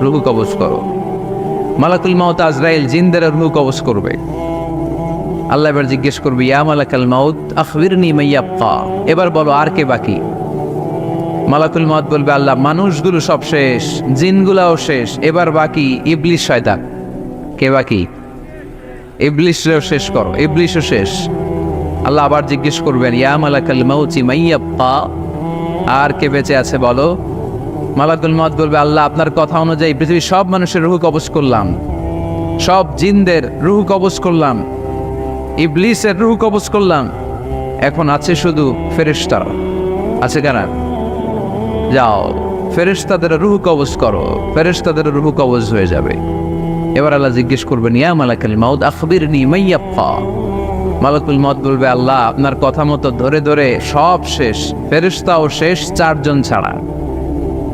রুহু কবজ করো। মালাকুল মাউত আজরাইল জিনদের রুহু কবজ করবে। আল্লাহ এবার জিজ্ঞেস করবে, ইয়া মালাকাল মাউত, আখবিরনি মাইয়াপ্পা এবার বলো, আর কে বাকি? মালাকুল মাউত বলবে, আল্লাহ, মানুষগুলো সব শেষ, জিনগুলাও শেষ, এবার বাকি ইবলিশ শয়তান। কে বাকি? ইবলিশরেও শেষ করো ইবলিশও শেষ। আল্লাহ আবার জিজ্ঞেস করবেন, ইয়া মালাকাল মাউচি মাইয়াপ্পা আর কে বেঁচে আছে বলো মালাকুল মাউত বলবে, আল্লাহ, আপনার কথা অনুযায়ী পৃথিবীর সব মানুষের রুহু কবজ করলাম। সব জিনদের রুহু কবজ করলাম। ইবলিসের রুহু কবজ করলাম। এখন আছে শুধু ফেরেশতার। আছে কারা? যাও, ফেরেশতাদের রুহু কবজ করো। ফেরেশতাদের রুহু কবজ হয়ে যাবে। এবার আল্লাহ জিজ্ঞেস করবেন, ইয়া মালাকাল মাউদ আখবিরনি মাইয়াপ্পা মালাকুল মত বলবে, আল্লাহ, আপনার কথা মতো ধরে ধরে সব শেষ। ফেরেশতাও শেষ, চারজন ছাড়া।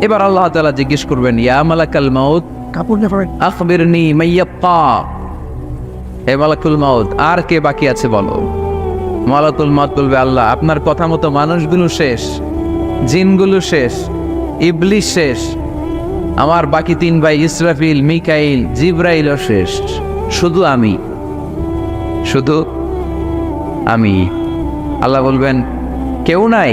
এবার আল্লাহ তালা জিজ্ঞেস করবেন ইয়া মালাকাল মাউত? আখবিরনি মাইয়াপ্পা হে মালাকুল মাউত আর কে বাকি আছে বলো? মালাকুল মাউত বলবে আল্লাহ আপনার কথা মতো মানুষগুলো শেষ জিনগুলো শেষ ইবলিশ শেষ আমার বাকি তিন ভাই ইসরাফিল মিকাইল জিব্রাইলও শেষ। শুধু আমি শুধু আমি। আল্লাহ বলবেন কেউ নাই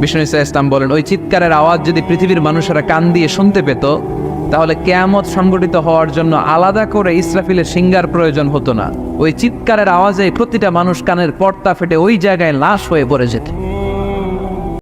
বিষ্ণু ইসা ইসলাম বলেন, ওই চিৎকারের আওয়াজ যদি পৃথিবীর মানুষেরা কান দিয়ে শুনতে পেত, তাহলে কেয়ামত সংগঠিত হওয়ার জন্য আলাদা করে ইসরাফিলের সিঙ্গার প্রয়োজন হতো না। ওই চিৎকারের আওয়াজে প্রতিটা মানুষ কানের পর্দা ফেটে ওই জায়গায় লাশ হয়ে পড়ে যেত।